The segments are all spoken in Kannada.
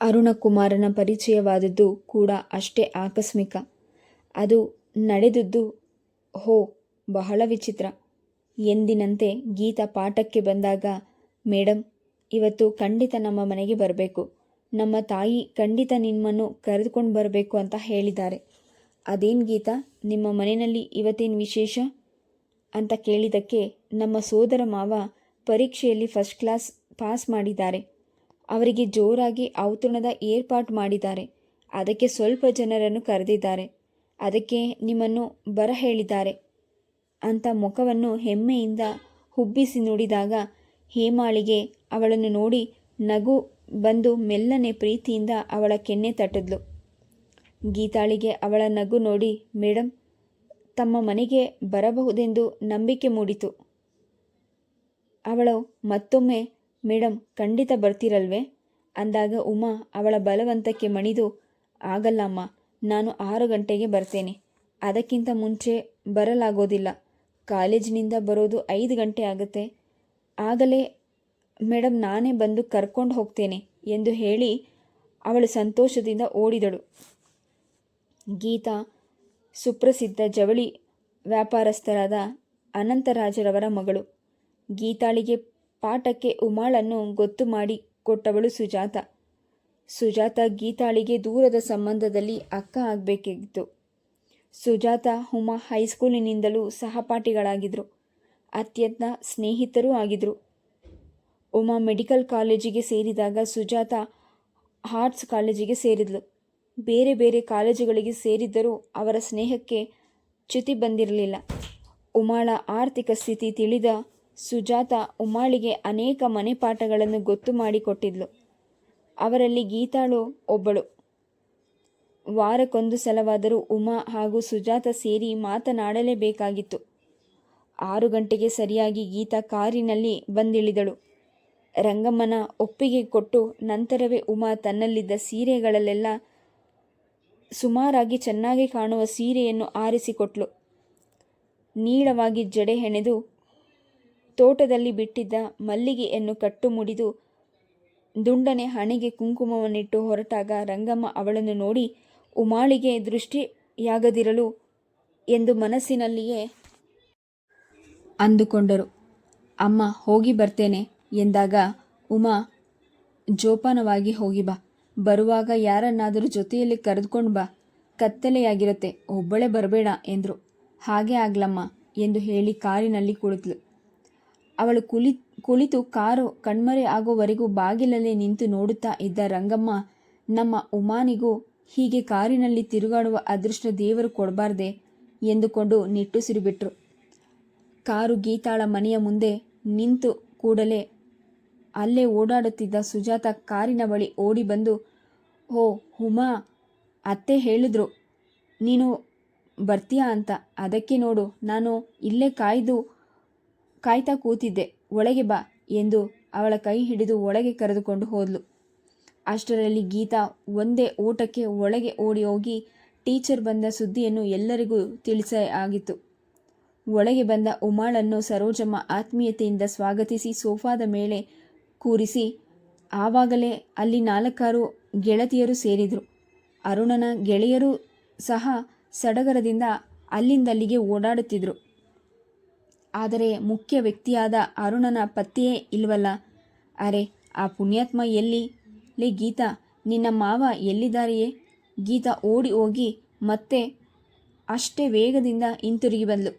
ಅರುಣಕುಮಾರನ ಪರಿಚಯವಾದದ್ದು ಕೂಡ ಅಷ್ಟೇ ಆಕಸ್ಮಿಕ. ಅದು ನಡೆದದ್ದು, ಹೋ, ಬಹಳ ವಿಚಿತ್ರ. ಎಂದಿನಂತೆ ಗೀತಾ ಪಾಠಕ್ಕೆ ಬಂದಾಗ ಮೇಡಮ್ ಇವತ್ತು ಖಂಡಿತ ನಮ್ಮ ಮನೆಗೆ ಬರಬೇಕು. ನಮ್ಮ ತಾಯಿ ಖಂಡಿತ ನಿಮ್ಮನ್ನು ಕರೆದುಕೊಂಡು ಬರಬೇಕು ಅಂತ ಹೇಳಿದ್ದಾರೆ. ಅದೇನು ಗೀತಾ, ನಿಮ್ಮ ಮನೆಯಲ್ಲಿ ಇವತ್ತೇನು ವಿಶೇಷ? ಅಂತ ಕೇಳಿದ್ದಕ್ಕೆ ನಮ್ಮ ಸೋದರ ಮಾವ ಪರೀಕ್ಷೆಯಲ್ಲಿ ಫಸ್ಟ್ ಕ್ಲಾಸ್ ಪಾಸ್ ಮಾಡಿದ್ದಾರೆ. ಅವರಿಗೆ ಜೋರಾಗಿ ಔತಣದ ಏರ್ಪಾಟ್ ಮಾಡಿದ್ದಾರೆ. ಅದಕ್ಕೆ ಸ್ವಲ್ಪ ಜನರನ್ನು ಕರೆದಿದ್ದಾರೆ. ಅದಕ್ಕೆ ನಿಮ್ಮನ್ನು ಬರ ಹೇಳಿದ್ದಾರೆ ಅಂತ ಮುಖವನ್ನು ಹೆಮ್ಮೆಯಿಂದ ಹುಬ್ಬಿಸಿ ನುಡಿದಾಗ ಹೇಮಾಳಿಗೆ ಅವಳನ್ನು ನೋಡಿ ನಗು ಬಂದು ಮೆಲ್ಲನೆ ಪ್ರೀತಿಯಿಂದ ಅವಳ ಕೆನ್ನೆ ತಟ್ಟಿದ್ಲು. ಗೀತಾಳಿಗೆ ಅವಳ ನಗು ನೋಡಿ ಮೇಡಮ್ ತಮ್ಮ ಮನೆಗೆ ಬರಬಹುದೆಂದು ನಂಬಿಕೆ ಮೂಡಿತು. ಅವಳು ಮತ್ತೊಮ್ಮೆ ಮೇಡಮ್ ಖಂಡಿತ ಬರ್ತೀರಲ್ವೇ? ಅಂದಾಗ ಉಮಾ ಅವಳ ಬಲವಂತಕ್ಕೆ ಮಣಿದು ಆಗಲ್ಲಮ್ಮ ನಾನು ಆರು ಗಂಟೆಗೆ ಬರ್ತೇನೆ. ಅದಕ್ಕಿಂತ ಮುಂಚೆ ಬರಲಾಗೋದಿಲ್ಲ. ಕಾಲೇಜಿನಿಂದ ಬರೋದು ಐದು ಗಂಟೆ ಆಗುತ್ತೆ ಆಗಲೇ ಮೇಡಮ್ ನಾನೇ ಬಂದು ಕರ್ಕೊಂಡು ಹೋಗ್ತೇನೆ ಎಂದು ಹೇಳಿ ಅವಳು ಸಂತೋಷದಿಂದ ಓಡಿದಳು. ಗೀತಾ, ಸುಪ್ರಸಿದ್ಧ ಜವಳಿ ವ್ಯಾಪಾರಸ್ಥರಾದ ಅನಂತರಾಜರವರ ಮಗಳು. ಗೀತಾಳಿಗೆ ಪಾಠಕ್ಕೆ ಉಮಾಳನ್ನು ಗೊತ್ತು ಮಾಡಿ ಕೊಟ್ಟವಳು ಸುಜಾತ. ಸುಜಾತ ಗೀತಾಳಿಗೆ ದೂರದ ಸಂಬಂಧದಲ್ಲಿ ಅಕ್ಕ ಆಗಬೇಕಿತ್ತು. ಸುಜಾತ, ಉಮಾ ಹೈಸ್ಕೂಲಿನಿಂದಲೂ ಸಹಪಾಠಿಗಳಾಗಿದ್ದರು ಅತ್ಯಂತ ಸ್ನೇಹಿತರೂ ಆಗಿದ್ದರು ಉಮಾ ಮೆಡಿಕಲ್ ಕಾಲೇಜಿಗೆ ಸೇರಿದಾಗ ಸುಜಾತ ಆರ್ಟ್ಸ್ ಕಾಲೇಜಿಗೆ ಸೇರಿದ್ಲು. ಬೇರೆ ಬೇರೆ ಕಾಲೇಜುಗಳಿಗೆ ಸೇರಿದ್ದರೂ ಅವರ ಸ್ನೇಹಕ್ಕೆ ಚ್ಯುತಿ ಬಂದಿರಲಿಲ್ಲ. ಉಮಾಳ ಆರ್ಥಿಕ ಸ್ಥಿತಿ ತಿಳಿದ ಸುಜಾತ ಉಮಾಳಿಗೆ ಅನೇಕ ಮನೆ ಪಾಠಗಳನ್ನು ಗೊತ್ತು ಮಾಡಿಕೊಟ್ಟಿದ್ಲು ಅವರಲ್ಲಿ ಗೀತಾಳು ಒಬ್ಬಳು. ವಾರಕ್ಕೊಂದು ಸಲವಾದರೂ ಉಮಾ ಹಾಗೂ ಸುಜಾತ ಸೇರಿ ಮಾತನಾಡಲೇಬೇಕಾಗಿತ್ತು. ಆರು ಗಂಟೆಗೆ ಸರಿಯಾಗಿ ಗೀತಾ ಕಾರಿನಲ್ಲಿ ಬಂದಿಳಿದಳು. ರಂಗಮ್ಮನ ಒಪ್ಪಿಗೆ ಕೊಟ್ಟು ನಂತರವೇ ಉಮಾ ತನ್ನಲ್ಲಿದ್ದ ಸೀರೆಗಳಲ್ಲೆಲ್ಲ ಸುಮಾರಾಗಿ ಚೆನ್ನಾಗಿ ಕಾಣುವ ಸೀರೆಯನ್ನು ಆರಿಸಿಕೊಟ್ಲು ನೀಳವಾಗಿ ಜಡೆ ಹೆಣೆದು ತೋಟದಲ್ಲಿ ಬಿಟ್ಟಿದ್ದ ಮಲ್ಲಿಗೆಯನ್ನು ಕಟ್ಟು ಮುಡಿದು ದುಂಡನೆ ಹಣೆಗೆ ಕುಂಕುಮವನ್ನಿಟ್ಟು ಹೊರಟಾಗ ರಂಗಮ್ಮ ಅವಳನ್ನು ನೋಡಿ, ಉಮಾಳಿಗೆ ದೃಷ್ಟಿಯಾಗದಿರಲು ಎಂದು ಮನಸ್ಸಿನಲ್ಲಿಯೇ ಅಂದುಕೊಂಡರು. ಅಮ್ಮ, ಹೋಗಿ ಬರ್ತೇನೆ ಎಂದಾಗ, ಉಮಾ, ಜೋಪಾನವಾಗಿ ಹೋಗಿ ಬಾ. ಬರುವಾಗ ಯಾರನ್ನಾದರೂ ಜೊತೆಯಲ್ಲಿ ಕರೆದುಕೊಂಡು ಬಾ. ಕತ್ತಲೆಯಾಗಿರುತ್ತೆ ಒಬ್ಬಳೇ ಬರಬೇಡ ಎಂದರು ಹಾಗೆ ಆಗ್ಲಮ್ಮ ಎಂದು ಹೇಳಿ ಕಾರಿನಲ್ಲಿ ಕುಳಿತ್ಳು. ಅವಳು ಕುಳಿ, ಕುಳಿತು ಕಾರು ಕಣ್ಮರೆ ಆಗೋವರೆಗೂ ಬಾಗಿಲಲ್ಲಿ ನಿಂತು ನೋಡುತ್ತಾ ಇದ್ದ ರಂಗಮ್ಮ, ನಮ್ಮ ಉಮಾನಿಗೂ ಹೀಗೆ ಕಾರಿನಲ್ಲಿ ತಿರುಗಾಡುವ ಅದೃಷ್ಟ ದೇವರು ಕೊಡಬಾರ್ದೆ ಎಂದುಕೊಂಡು ನಿಟ್ಟುಸಿರು ಬಿಟ್ರು. ಕಾರು ಗೀತಾಳ ಮನೆಯ ಮುಂದೆ ನಿಂತು ಕೂಡಲೇ ಅಲ್ಲೇ ಓಡಾಡುತ್ತಿದ್ದ ಸುಜಾತ ಕಾರಿನ ಬಳಿ ಓಡಿ ಬಂದು, ಓ ಹುಮಾ ಅತ್ತೆ ಹೇಳಿದ್ರು, ನೀನು ಬರ್ತೀಯಾ ಅಂತ. ಅದಕ್ಕೆ ನೋಡು, ನಾನು ಇಲ್ಲೇ ಕಾಯ್ದು ಕಾಯ್ತಾ ಕೂತಿದ್ದೆ. ಒಳಗೆ ಬಾ ಎಂದು ಅವಳ ಕೈ ಹಿಡಿದು ಒಳಗೆ ಕರೆದುಕೊಂಡು ಹೋದ್ಲು. ಅಷ್ಟರಲ್ಲಿ ಗೀತಾ ಒಂದೇ ಓಟಕ್ಕೆ ಒಳಗೆ ಓಡಿ ಹೋಗಿ ಟೀಚರ್ ಬಂದ ಸುದ್ದಿಯನ್ನು ಎಲ್ಲರಿಗೂ ತಿಳಿಸ ಆಗಿತ್ತು. ಒಳಗೆ ಬಂದ ಉಮಾಳನ್ನು ಸರೋಜಮ್ಮ ಆತ್ಮೀಯತೆಯಿಂದ ಸ್ವಾಗತಿಸಿ ಸೋಫಾದ ಮೇಲೆ ಕೂರಿಸಿ ಆವಾಗಲೇ ಅಲ್ಲಿ ನಾಲ್ಕಾರು ಗೆಳತಿಯರು ಸೇರಿದರು ಅರುಣನ ಗೆಳೆಯರು ಸಹ ಸಡಗರದಿಂದ ಅಲ್ಲಿಂದಲ್ಲಿಗೆ ಓಡಾಡುತ್ತಿದ್ರು. ಆದರೆ ಮುಖ್ಯ ವ್ಯಕ್ತಿಯಾದ ಅರುಣನ ಪತ್ತೆಯೇ ಇಲ್ವಲ್ಲ. ಅರೆ, ಆ ಪುಣ್ಯಾತ್ಮ ಎಲ್ಲಿ? ಲೇ ಗೀತಾ, ನಿನ್ನ ಮಾವ ಎಲ್ಲಿದ್ದಾರೆಯೇ? ಗೀತಾ ಓಡಿ ಹೋಗಿ ಮತ್ತೆ ಅಷ್ಟೇ ವೇಗದಿಂದ ಹಿಂತಿರುಗಿ ಬಂದಳು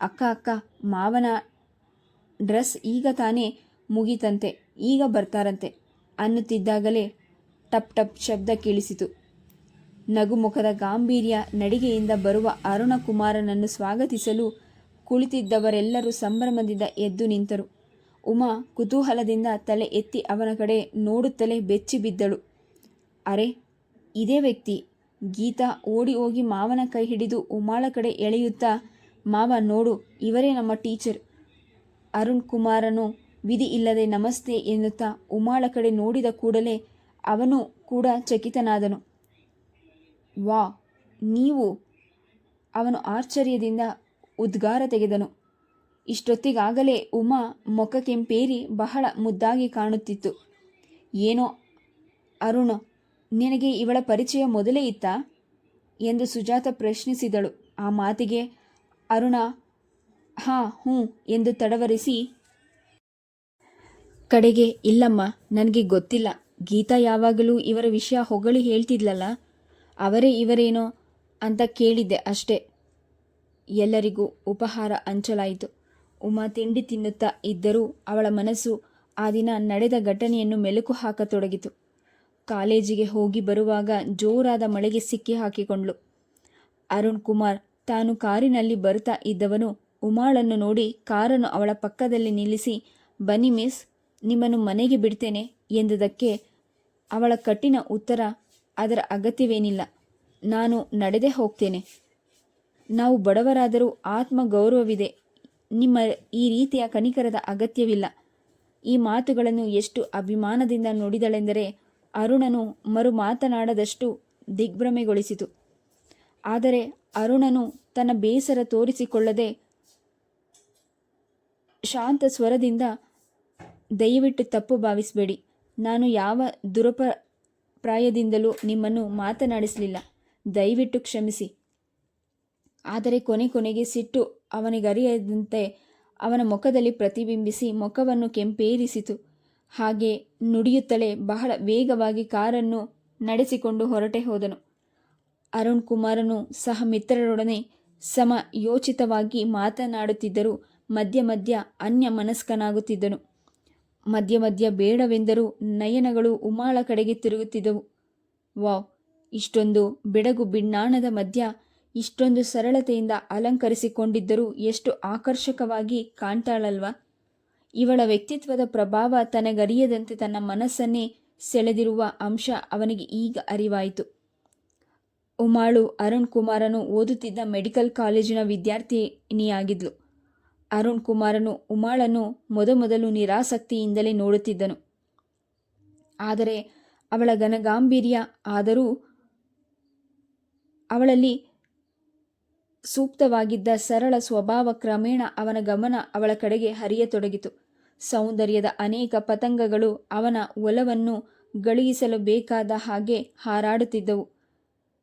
ಅಕ್ಕ ಅಕ್ಕ, ಮಾವನ ಡ್ರೆಸ್ ಈಗ ತಾನೇ ಮುಗೀತಂತೆ, ಈಗ ಬರ್ತಾರಂತೆ ಅನ್ನುತ್ತಿದ್ದಾಗಲೇ ಟಪ್ ಟಪ್ ಶಬ್ದ ಕೇಳಿಸಿತು. ನಗುಮುಖದ ಗಾಂಭೀರ್ಯ ನಡಿಗೆಯಿಂದ ಬರುವ ಅರುಣಕುಮಾರನನ್ನು ಸ್ವಾಗತಿಸಲು ಕುಳಿತಿದ್ದವರೆಲ್ಲರೂ ಸಂಭ್ರಮದಿಂದ ಎದ್ದು ನಿಂತರು. ಉಮಾ ಕುತೂಹಲದಿಂದ ತಲೆ ಎತ್ತಿ ಅವನ ಕಡೆ ನೋಡುತ್ತಲೇ ಬೆಚ್ಚಿ ಬಿದ್ದಳು. ಅರೆ, ಇದೇ ವ್ಯಕ್ತಿ. ಗೀತಾ ಓಡಿ ಹೋಗಿ ಮಾವನ ಕೈ ಹಿಡಿದು ಉಮಾಳ ಕಡೆ ಎಳೆಯುತ್ತಾ, ಮಾವ ನೋಡು, ಇವರೇ ನಮ್ಮ ಟೀಚರ್. ಅರುಣ್ ಕುಮಾರನು ವಿಧಿ ಇಲ್ಲದೆ ನಮಸ್ತೆ ಎನ್ನುತ್ತಾ ಉಮಾಳ ಕಡೆ ನೋಡಿದ ಕೂಡಲೇ ಅವನು ಕೂಡ ಚಕಿತನಾದನು. ವಾ ನೀವು ಅವನು ಆಶ್ಚರ್ಯದಿಂದ ಉದ್ಗಾರ ತೆಗೆದನು. ಇಷ್ಟೊತ್ತಿಗಾಗಲೇ ಉಮಾ ಮೊಕ ಕೆಂಪೇರಿ ಬಹಳ ಮುದ್ದಾಗಿ ಕಾಣುತ್ತಿತ್ತು. ಏನೋ ಅರುಣ, ನಿನಗೆ ಇವಳ ಪರಿಚಯ ಮೊದಲೇ ಇತ್ತ ಎಂದು ಸುಜಾತ ಪ್ರಶ್ನಿಸಿದಳು ಆ ಮಾತಿಗೆ ಅರುಣ, ಹಾ, ಹ್ಞೂ ಎಂದು ತಡವರಿಸಿ, ಕಡೆಗೆ, ಇಲ್ಲಮ್ಮ, ನನಗೆ ಗೊತ್ತಿಲ್ಲ ಗೀತಾ ಯಾವಾಗಲೂ ಇವರ ವಿಷಯ ಹೊಗಳಿ ಹೇಳ್ತಿದ್ಲಲ್ಲ, ಅವರೇ ಇವರೇನೋ ಅಂತ ಕೇಳಿದ್ದೆ ಅಷ್ಟೇ ಎಲ್ಲರಿಗೂ ಉಪಹಾರ ಹಂಚಲಾಯಿತು. ಉಮಾ ತಿಂಡಿ ತಿನ್ನುತ್ತಾ ಇದ್ದರೂ ಅವಳ ಮನಸ್ಸು ಆ ದಿನ ನಡೆದ ಘಟನೆಯನ್ನು ಮೆಲುಕು ಹಾಕತೊಡಗಿತು. ಕಾಲೇಜಿಗೆ ಹೋಗಿ ಬರುವಾಗ ಜೋರಾದ ಮಳೆಗೆ ಸಿಕ್ಕಿ ಹಾಕಿಕೊಂಡ್ಳು. ಅರುಣ್ ಕುಮಾರ್ ತಾನು ಕಾರಿನಲ್ಲಿ ಬರುತ್ತಾ ಇದ್ದವನು ಉಮಾಳನ್ನು ನೋಡಿ ಕಾರನ್ನು ಅವಳ ಪಕ್ಕದಲ್ಲಿ ನಿಲ್ಲಿಸಿ, ಬನ್ನಿ ಮಿಸ್, ನಿಮ್ಮನ್ನು ಮನೆಗೆ ಬಿಡ್ತೇನೆ ಎಂದದಕ್ಕೆ ಅವಳ ಕಠಿಣ ಉತ್ತರ, ಅದರ ಅಗತ್ಯವೇನಿಲ್ಲ. ನಾನು ನಡೆದೇ ಹೋಗ್ತೇನೆ. ನಾವು ಬಡವರಾದರೂ ಆತ್ಮ ಗೌರವವಿದೆ ನಿಮ್ಮ ಈ ರೀತಿಯ ಕನಿಕರದ ಅಗತ್ಯವಿಲ್ಲ. ಈ ಮಾತುಗಳನ್ನು ಎಷ್ಟು ಅಭಿಮಾನದಿಂದ ನುಡಿದಳೆಂದರೆ ಅರುಣನು ಮರು ಮಾತನಾಡದಷ್ಟು ದಿಗ್ಭ್ರಮೆಗೊಳಿಸಿತು. ಆದರೆ ಅರುಣನು ತನ್ನ ಬೇಸರ ತೋರಿಸಿಕೊಳ್ಳದೆ ಶಾಂತ ಸ್ವರದಿಂದ, ದಯವಿಟ್ಟು ತಪ್ಪು ಭಾವಿಸಬೇಡಿ. ನಾನು ಯಾವ ದುರಪರಾಯದಿಂದಲೂ ನಿಮ್ಮನ್ನು ಮಾತನಾಡಿಸಲಿಲ್ಲ. ದಯವಿಟ್ಟು ಕ್ಷಮಿಸಿ. ಆದರೆ ಕೊನೆ ಕೊನೆಗೆ ಸಿಟ್ಟು ಅವನಿಗರಿಯದಂತೆ ಅವನ ಮುಖದಲ್ಲಿ ಪ್ರತಿಬಿಂಬಿಸಿ ಮುಖವನ್ನು ಕೆಂಪೇರಿಸಿತು. ಹಾಗೆ ನುಡಿಯುತ್ತಲೇ ಬಹಳ ವೇಗವಾಗಿ ಕಾರನ್ನು ನಡೆಸಿಕೊಂಡು ಹೊರಟೆ ಹೋದನು. ಅರುಣ್ ಕುಮಾರನು ಸಹ ಮಿತ್ರರೊಡನೆ ಸಮ ಯೋಚಿತವಾಗಿ ಮಾತನಾಡುತ್ತಿದ್ದರೂ ಮಧ್ಯ ಮಧ್ಯ ಅನ್ಯ ಮನಸ್ಕನಾಗುತ್ತಿದ್ದನು ಮಧ್ಯ ಮಧ್ಯ ಬೇಡವೆಂದರೂ ನಯನಗಳು ಉಮಾಳ ಕಡೆಗೆ ತಿರುಗುತ್ತಿದ್ದವು. ವಾವ್, ಇಷ್ಟೊಂದು ಬೆಡಗು ಬಿಣ್ಣಾಣದ ಮಧ್ಯ ಇಷ್ಟೊಂದು ಸರಳತೆಯಿಂದ ಅಲಂಕರಿಸಿಕೊಂಡಿದ್ದರೂ ಎಷ್ಟು ಆಕರ್ಷಕವಾಗಿ ಕಾಣ್ತಾಳಲ್ವ? ಇವಳ ವ್ಯಕ್ತಿತ್ವದ ಪ್ರಭಾವ ತನಗರಿಯದಂತೆ ತನ್ನ ಮನಸ್ಸನ್ನೇ ಸೆಳೆದಿರುವ ಅಂಶ ಅವನಿಗೆ ಈಗ ಅರಿವಾಯಿತು. ಉಮಾಳು ಅರುಣ್ ಕುಮಾರನು ಓದುತ್ತಿದ್ದ ಮೆಡಿಕಲ್ ಕಾಲೇಜಿನ ವಿದ್ಯಾರ್ಥಿನಿಯಾಗಿದ್ಲು. ಅರುಣ್ ಕುಮಾರನು ಉಮಾಳನ್ನು ಮೊದಮೊದಲು ನಿರಾಸಕ್ತಿಯಿಂದಲೇ ನೋಡುತ್ತಿದ್ದನು. ಆದರೆ ಅವಳ ಘನಗಾಂಭೀರ್ಯ ಆದರೂ ಅವಳಲ್ಲಿ ಸೂಕ್ತವಾಗಿದ್ದ ಸರಳ ಸ್ವಭಾವ ಕ್ರಮೇಣ ಅವನ ಗಮನ ಅವಳ ಕಡೆಗೆ ಹರಿಯತೊಡಗಿತು. ಸೌಂದರ್ಯದ ಅನೇಕ ಪತಂಗಗಳು ಅವನ ಒಲವನ್ನು ಗಳಿಸಲು ಬೇಕಾದ ಹಾಗೆ ಹಾರಾಡುತ್ತಿದ್ದವು.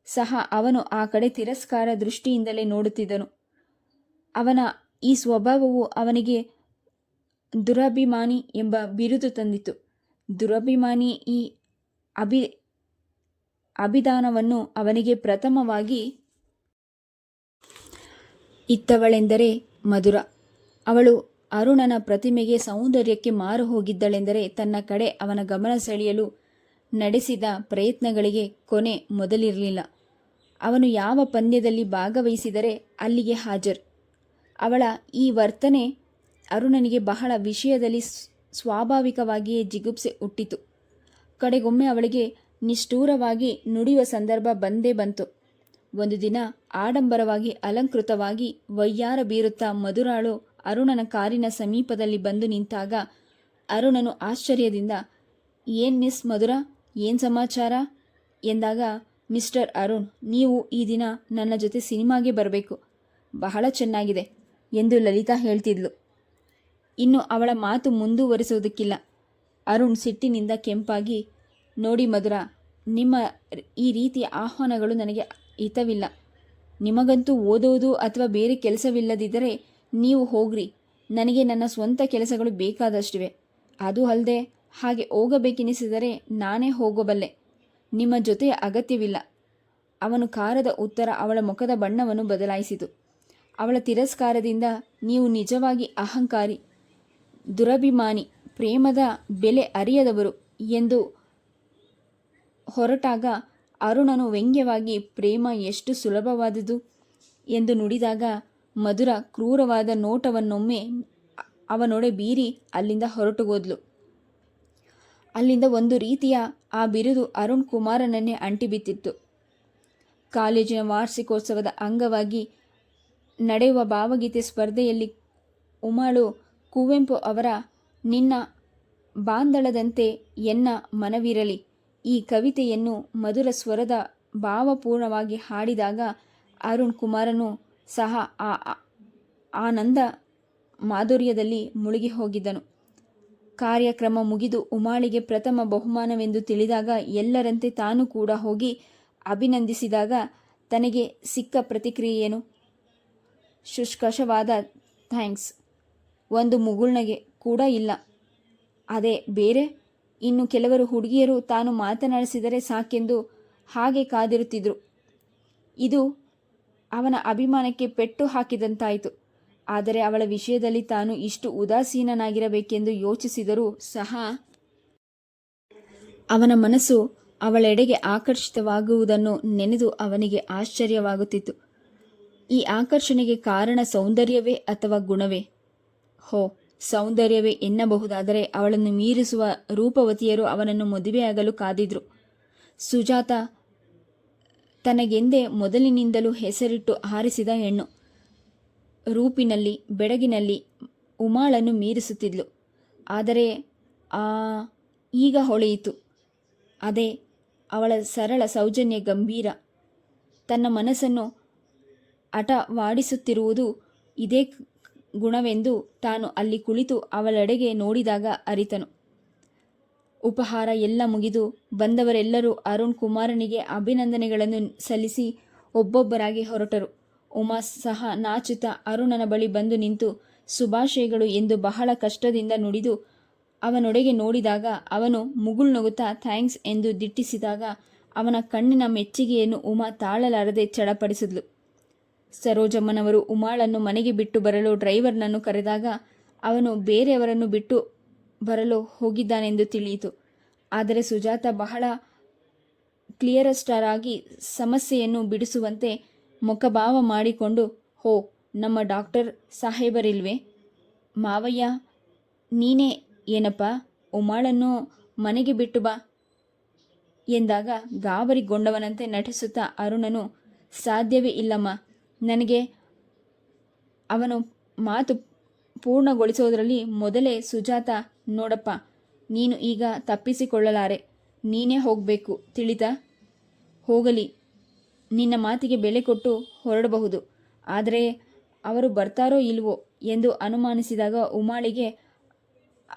ಸಹ ಅವನು ಆ ಕಡೆ ತಿರಸ್ಕಾರ ದೃಷ್ಟಿಯಿಂದಲೇ ನೋಡುತ್ತಿದ್ದನು. ಅವನ ಈ ಸ್ವಭಾವವು ಅವನಿಗೆ ದುರಭಿಮಾನಿ ಎಂಬ ಬಿರುದು ತಂದಿತು. ದುರಭಿಮಾನಿ ಈ ಅಭಿ ಅಭಿದಾನವನ್ನು ಅವನಿಗೆ ಪ್ರಥಮವಾಗಿ ಇತ್ತವಳೆಂದರೆ ಮಧುರ. ಅವಳು ಅರುಣನ ಪ್ರತಿಮೆಗೆ ಸೌಂದರ್ಯಕ್ಕೆ ಮಾರು ಹೋಗಿದ್ದಳೆಂದರೆ ತನ್ನ ಕಡೆ ಅವನ ಗಮನ ಸೆಳೆಯಲು ನಡೆಸಿದ ಪ್ರಯತ್ನಗಳಿಗೆ ಕೊನೆ ಮೊದಲಿರಲಿಲ್ಲ. ಅವನು ಯಾವ ಪಂದ್ಯದಲ್ಲಿ ಭಾಗವಹಿಸಿದರೆ ಅಲ್ಲಿಗೆ ಹಾಜರ್. ಅವಳ ಈ ವರ್ತನೆ ಅರುಣನಿಗೆ ಬಹಳ ವಿಷಯದಲ್ಲಿ ಸ್ವಾಭಾವಿಕವಾಗಿಯೇ ಜಿಗುಪ್ಸೆ ಹುಟ್ಟಿತು. ಕಡೆಗೊಮ್ಮೆ ಅವಳಿಗೆ ನಿಷ್ಠೂರವಾಗಿ ನುಡಿಯುವ ಸಂದರ್ಭ ಬಂದೇ ಬಂತು. ಒಂದು ದಿನ ಆಡಂಬರವಾಗಿ ಅಲಂಕೃತವಾಗಿ ವಯ್ಯಾರ ಬೀರುತ್ತಾ ಮಧುರಾಳು ಅರುಣನ ಕಾರಿನ ಸಮೀಪದಲ್ಲಿ ಬಂದು ನಿಂತಾಗ ಅರುಣನು ಆಶ್ಚರ್ಯದಿಂದ, ಏನ್ ಮಿಸ್ ಮಧುರ? ಏನ್ ಸಮಾಚಾರ? ಎಂದಾಗ, ಮಿಸ್ಟರ್ ಅರುಣ್, ನೀವು ಈ ದಿನ ನನ್ನ ಜೊತೆ ಸಿನಿಮಾಗೆ ಬರಬೇಕು. ಬಹಳ ಚೆನ್ನಾಗಿದೆ ಎಂದು ಲಲಿತಾ ಹೇಳ್ತಿದ್ಲು. ಇನ್ನು ಅವಳ ಮಾತು ಮುಂದುವರಿಸುವುದಕ್ಕಿಲ್ಲ. ಅರುಣ್ ಸಿಟ್ಟಿನಿಂದ ಕೆಂಪಾಗಿ, ನೋಡಿ ಮಧುರ, ನಿಮ್ಮ ಈ ರೀತಿಯ ಆಹ್ವಾನಗಳು ನನಗೆ ಹಿತವಿಲ್ಲ. ನಿಮಗಂತೂ ಓದೋದು ಅಥವಾ ಬೇರೆ ಕೆಲಸವಿಲ್ಲದಿದ್ದರೆ ನೀವು ಹೋಗ್ರಿ. ನನಗೆ ನನ್ನ ಸ್ವಂತ ಕೆಲಸಗಳು ಬೇಕಾದಷ್ಟಿವೆ. ಅದು ಅಲ್ಲದೆ ಹಾಗೆ ಹೋಗಬೇಕೆನಿಸಿದರೆ ನಾನೇ ಹೋಗಬಲ್ಲೆ. ನಿಮ್ಮ ಜೊತೆಯ ಅಗತ್ಯವಿಲ್ಲ. ಅವನು ಕಾರದ ಉತ್ತರ ಅವಳ ಮುಖದ ಬಣ್ಣವನ್ನು ಬದಲಾಯಿಸಿತು. ಅವಳ ತಿರಸ್ಕಾರದಿಂದ ನೀವು ನಿಜವಾಗಿ ಅಹಂಕಾರಿ, ದುರಭಿಮಾನಿ, ಪ್ರೇಮದ ಬೆಲೆ ಅರಿಯದವರು ಎಂದು ಹೊರಟಾಗ ಅರುಣನು ವ್ಯಂಗ್ಯವಾಗಿ, ಪ್ರೇಮ ಎಷ್ಟು ಸುಲಭವಾದುದು ಎಂದು ನುಡಿದಾಗ ಮಧುರ ಕ್ರೂರವಾದ ನೋಟವನ್ನೊಮ್ಮೆ ಅವನೊಡೆ ಬೀರಿ ಅಲ್ಲಿಂದ ಹೊರಟುಗೋದ್ಲು ಅಲ್ಲಿಂದ ಒಂದು ರೀತಿಯ ಆ ಬಿರುದು ಅರುಣ್ ಕುಮಾರನನ್ನೇ ಅಂಟಿಬಿತ್ತಿತ್ತು. ಕಾಲೇಜಿನ ವಾರ್ಷಿಕೋತ್ಸವದ ಅಂಗವಾಗಿ ನಡೆಯುವ ಭಾವಗೀತೆ ಸ್ಪರ್ಧೆಯಲ್ಲಿ ಉಮಾಳು ಕುವೆಂಪು ಅವರ ನಿನ್ನ ಬಾಂದಳದಂತೆ ಎನ್ನ ಮನವಿರಲಿ. ಈ ಕವಿತೆಯನ್ನು ಮಧುರ ಸ್ವರದ ಭಾವಪೂರ್ಣವಾಗಿ ಹಾಡಿದಾಗ ಅರುಣ್ ಕುಮಾರನು ಸಹ ಆ ಆನಂದ ಮಾಧುರ್ಯದಲ್ಲಿ ಮುಳುಗಿ ಹೋಗಿದ್ದನು. ಕಾರ್ಯಕ್ರಮ ಮುಗಿದು ಉಮಾಳಿಗೆ ಪ್ರಥಮ ಬಹುಮಾನವೆಂದು ತಿಳಿದಾಗ ಎಲ್ಲರಂತೆ ತಾನು ಕೂಡ ಹೋಗಿ ಅಭಿನಂದಿಸಿದಾಗ ತನಗೆ ಸಿಕ್ಕ ಪ್ರತಿಕ್ರಿಯೆಯೇನು ಶುಷ್ಕಷವಾದ ಥ್ಯಾಂಕ್ಸ್. ಒಂದು ಮುಗುಳ್ನಗೆ ಕೂಡ ಇಲ್ಲ. ಅದೇ ಬೇರೆ? ಇನ್ನು ಕೆಲವರು ಹುಡುಗಿಯರು ತಾನು ಮಾತನಾಡಿಸಿದರೆ ಸಾಕೆಂದು ಹಾಗೆ ಕಾದಿರುತ್ತಿದ್ದರು ಇದು ಅವನ ಅಭಿಮಾನಕ್ಕೆ ಪೆಟ್ಟು ಹಾಕಿದಂತಾಯಿತು. ಆದರೆ ಅವಳ ವಿಷಯದಲ್ಲಿ ತಾನು ಇಷ್ಟು ಉದಾಸೀನನಾಗಿರಬೇಕೆಂದು ಯೋಚಿಸಿದರೂ ಸಹ ಅವನ ಮನಸ್ಸು ಅವಳೆಡೆಗೆ ಆಕರ್ಷಿತವಾಗುವುದನ್ನು ನೆನೆದು ಅವನಿಗೆ ಆಶ್ಚರ್ಯವಾಗುತ್ತಿತ್ತು. ಈ ಆಕರ್ಷಣೆಗೆ ಕಾರಣ ಸೌಂದರ್ಯವೇ ಅಥವಾ ಗುಣವೇ? ಹೋ ಸೌಂದರ್ಯವೇ ಎನ್ನಬಹುದಾದರೆ ಅವಳನ್ನು ಮೀರಿಸುವ ರೂಪವತಿಯರು ಅವನನ್ನು ಮದುವೆಯಾಗಲು ಕಾದಿದ್ರು. ಸುಜಾತ ತನಗೆಂದೇ ಮೊದಲಿನಿಂದಲೂ ಹೆಸರಿಟ್ಟು ಹಾರಿಸಿದ ಹೆಣ್ಣು. ರೂಪಿನಲ್ಲಿ, ಬೆಡಗಿನಲ್ಲಿ ಉಮಾಳನ್ನು ಮೀರಿಸುತ್ತಿದ್ಲು. ಆದರೆ ಆ ಈಗ ಹೊಳೆಯಿತು. ಅದೇ ಅವಳ ಸರಳ ಸೌಜನ್ಯ ಗಂಭೀರ. ತನ್ನ ಮನಸ್ಸನ್ನು ಹಠವಾಡಿಸುತ್ತಿರುವುದು ಇದೇ ಗುಣವೆಂದು ತಾನು ಅಲ್ಲಿ ಕುಳಿತು ಅವಳೆಡೆಗೆ ನೋಡಿದಾಗ ಅರಿತನು. ಉಪಹಾರ ಎಲ್ಲ ಮುಗಿದು ಬಂದವರೆಲ್ಲರೂ ಅರುಣ್ ಕುಮಾರನಿಗೆ ಅಭಿನಂದನೆಗಳನ್ನು ಸಲ್ಲಿಸಿ ಒಬ್ಬೊಬ್ಬರಾಗಿ ಹೊರಟರು. ಉಮಾ ಸಹ ನಾಚುತ್ತಾ ಅರುಣನ ಬಳಿ ಬಂದು ನಿಂತು ಶುಭಾಶಯಗಳು ಎಂದು ಬಹಳ ಕಷ್ಟದಿಂದ ನುಡಿದು ಅವನೊಡೆಗೆ ನೋಡಿದಾಗ ಅವನು ಮುಗುಳ್ನಗುತ್ತಾ ಥ್ಯಾಂಕ್ಸ್ ಎಂದು ದಿಟ್ಟಿಸಿದಾಗ ಅವನ ಕಣ್ಣಿನ ಮೆಚ್ಚುಗೆಯನ್ನು ಉಮಾ ತಾಳಲಾರದೆ ಚಡಪಡಿಸಿದ್ಲು. ಸರೋಜಮ್ಮನವರು ಉಮಾಳನ್ನು ಮನೆಗೆ ಬಿಟ್ಟು ಬರಲು ಡ್ರೈವರ್ನನ್ನು ಕರೆದಾಗ ಅವನು ಬೇರೆಯವರನ್ನು ಬಿಟ್ಟು ಬರಲು ಹೋಗಿದ್ದಾನೆಂದು ತಿಳಿಯಿತು. ಆದರೆ ಸುಜಾತ ಬಹಳ ಕ್ಲಿಯರಸ್ಟಾರ್ ಆಗಿ ಸಮಸ್ಯೆಯನ್ನು ಬಿಡಿಸುವಂತೆ ಮುಖಭಾವ ಮಾಡಿಕೊಂಡು, ಹೋ, ನಮ್ಮ ಡಾಕ್ಟರ್ ಸಾಹೇಬರಿಲ್ವೇ? ಮಾವಯ್ಯ, ನೀನೇ ಏನಪ್ಪ? ಉಮಾಳನ್ನು ಮನೆಗೆ ಬಿಟ್ಟು ಬಾ ಎಂದಾಗ ಗಾಬರಿಗೊಂಡವನಂತೆ ನಟಿಸುತ್ತಾ ಅರುಣನು, ಸಾಧ್ಯವೇ ಇಲ್ಲಮ್ಮ ನನಗೆ ಅವನು ಮಾತು ಪೂರ್ಣಗೊಳಿಸೋದರಲ್ಲಿ ಮೊದಲೇ ಸುಜಾತ, ನೋಡಪ್ಪ, ನೀನು ಈಗ ತಪ್ಪಿಸಿಕೊಳ್ಳಲಾರೆ, ನೀನೇ ಹೋಗಬೇಕು, ತಿಳಿತಾ? ಹೋಗಲಿ, ನಿನ್ನ ಮಾತಿಗೆ ಬೆಲೆ ಕೊಟ್ಟು ಹೊರಡಬಹುದು, ಆದರೆ ಅವರು ಬರ್ತಾರೋ ಇಲ್ವೋ ಎಂದು ಅನುಮಾನಿಸಿದಾಗ ಉಮಾಳಿಗೆ,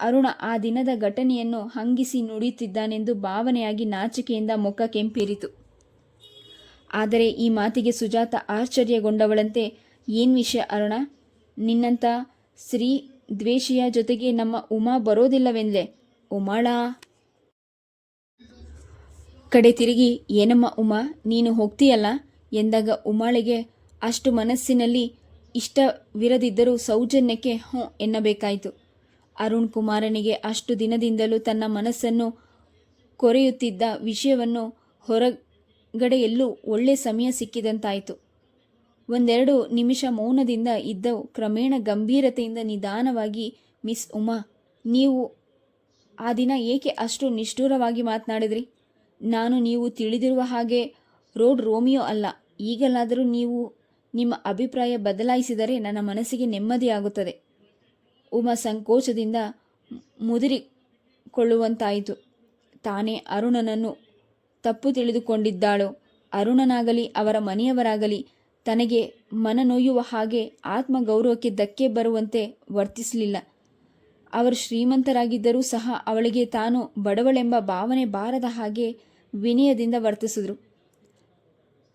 ಅರುಣ ಆ ದಿನದ ಘಟನೆಯನ್ನು ಹಂಗಿಸಿ ನುಡಿಯುತ್ತಿದ್ದಾನೆಂದು ಭಾವನೆಯಾಗಿ ನಾಚಿಕೆಯಿಂದ ಮುಖ ಕೆಂಪೇರಿತು. ಆದರೆ ಈ ಮಾತಿಗೆ ಸುಜಾತ ಆಶ್ಚರ್ಯಗೊಂಡವಳಂತೆ, ಏನ್ ವಿಷಯ ಅರುಣ? ನಿನ್ನಂಥ ಸ್ತ್ರೀ ದ್ವೇಷಿಯ ಜೊತೆಗೆ ನಮ್ಮ ಉಮಾ ಬರೋದಿಲ್ಲವೆಂದ್ಲೆ? ಉಮಾಳ? ಕಡೆ ತಿರುಗಿ, ಏನಮ್ಮ ಉಮಾ, ನೀನು ಹೋಗ್ತೀಯಲ್ಲ? ಎಂದಾಗ ಉಮಾಳಿಗೆ, ಅಷ್ಟು ಮನಸ್ಸಿನಲ್ಲಿ ಇಷ್ಟವಿರದಿದ್ದರೂ ಸೌಜನ್ಯಕ್ಕೆ ಹ್ಞೂ ಎನ್ನಬೇಕಾಯಿತು. ಅರುಣ್ ಕುಮಾರನಿಗೆ ಅಷ್ಟು ದಿನದಿಂದಲೂ ತನ್ನ ಮನಸ್ಸನ್ನು ಕೊರೆಯುತ್ತಿದ್ದ ವಿಷಯವನ್ನು ಹೊರಗಡೆ ಎಲ್ಲೂ ಒಳ್ಳೆ ಸಮಯ ಸಿಕ್ಕಿದಂತಾಯಿತು. ಒಂದೆರಡು ನಿಮಿಷ ಮೌನದಿಂದ ಇದ್ದವು. ಕ್ರಮೇಣ ಗಂಭೀರತೆಯಿಂದ ನಿಧಾನವಾಗಿ, ಮಿಸ್ ಉಮಾ, ನೀವು ಆ ದಿನ ಏಕೆ ಅಷ್ಟು ನಿಷ್ಠೂರವಾಗಿ ಮಾತನಾಡಿದ್ರಿ? ನಾನು ನೀವು ತಿಳಿದಿರುವ ಹಾಗೆ ರೋಡ್ ರೋಮಿಯೋ ಅಲ್ಲ. ಈಗಲಾದರೂ ನೀವು ನಿಮ್ಮ ಅಭಿಪ್ರಾಯ ಬದಲಾಯಿಸಿದರೆ ನನ್ನ ಮನಸ್ಸಿಗೆ ನೆಮ್ಮದಿಯಾಗುತ್ತದೆ ಉಮಾ ಸಂಕೋಚದಿಂದ ಮುದುರಿಕೊಳ್ಳುವಂತಾಯಿತು. ತಾನೇ ಅರುಣನನ್ನು ತಪ್ಪು ತಿಳಿದುಕೊಂಡಿದ್ದಾಳೋ. ಅರುಣನಾಗಲಿ, ಅವರ ಮನೆಯವರಾಗಲಿ, ತನಗೆ ಮನನೊಯ್ಯುವ ಹಾಗೆ ಆತ್ಮಗೌರವಕ್ಕೆ ಧಕ್ಕೆ ಬರುವಂತೆ ವರ್ತಿಸಲಿಲ್ಲ. ಅವರು ಶ್ರೀಮಂತರಾಗಿದ್ದರೂ ಸಹ ಅವಳಿಗೆ ತಾನು ಬಡವಳೆಂಬ ಭಾವನೆ ಬಾರದ ಹಾಗೆ ವಿನಯದಿಂದ ವರ್ತಿಸಿದ್ರು.